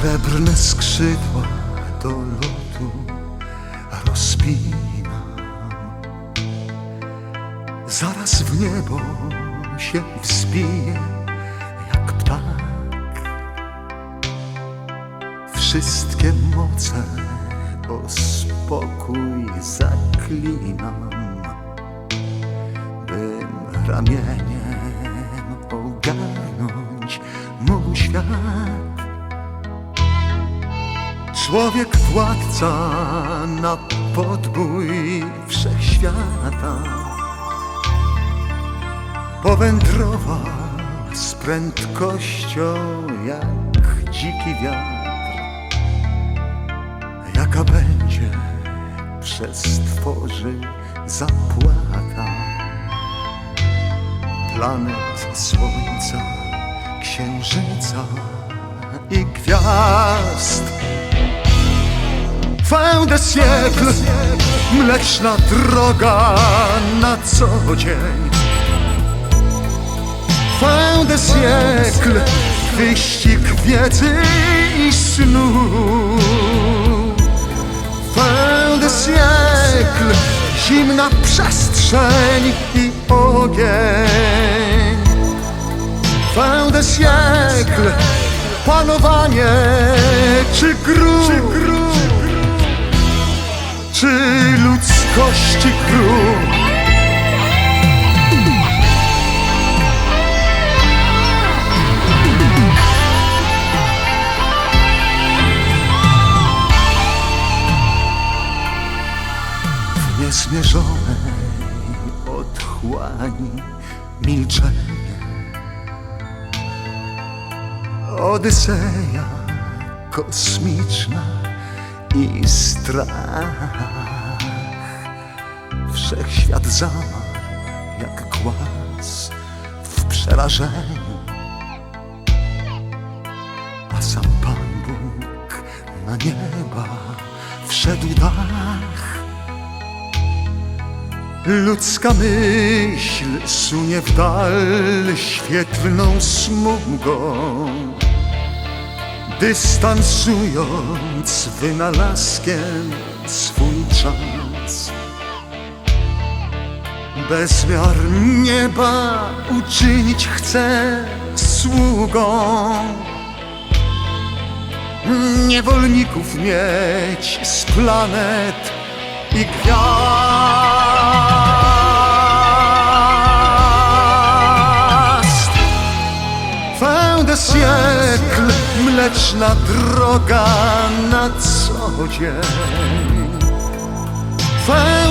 Srebrne skrzydła do lotu rozpinam. Zaraz w niebo się wzbije jak ptak. Wszystkie moce o spokój zaklinam Bym ramieniem ogarnąć mógł świat Człowiek władca na podbój wszechświata. Powędrował z prędkością jak dziki wiatr. Jaka będzie przez tworzy zapłata. Planet Słońca, Księżyca i gwiazd Fin de mleczna droga na co dzień. Fin de siècle, wyścig wiedzy i snu. Fin de zimna przestrzeń i ogień. Fin de panowanie czy gród ludzkości król. W niezmierzonej otchłani milczenie Odyseja kosmiczna i strach Wszechświat zamarł jak głaz w przerażeniu. A sam Pan Bóg na nieba wszedł dach. Ludzka myśl sunie w dal świetlną smugą. Dystansując wynalazkiem swój czas. Bezmiar nieba uczynić chce sługą, niewolników mieć z planet i gwiazd. Siècle, mleczna droga na co dzień.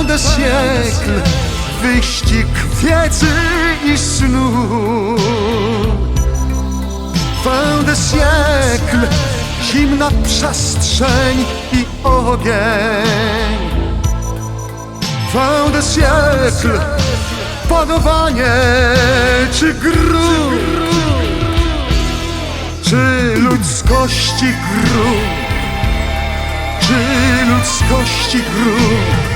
De siècle, wyścig wiedzy i snu. Fin de siècle, zimna przestrzeń i ogień. Fin de siècle, panowanie czy gród czy ludzkości grób, czy ludzkości grób.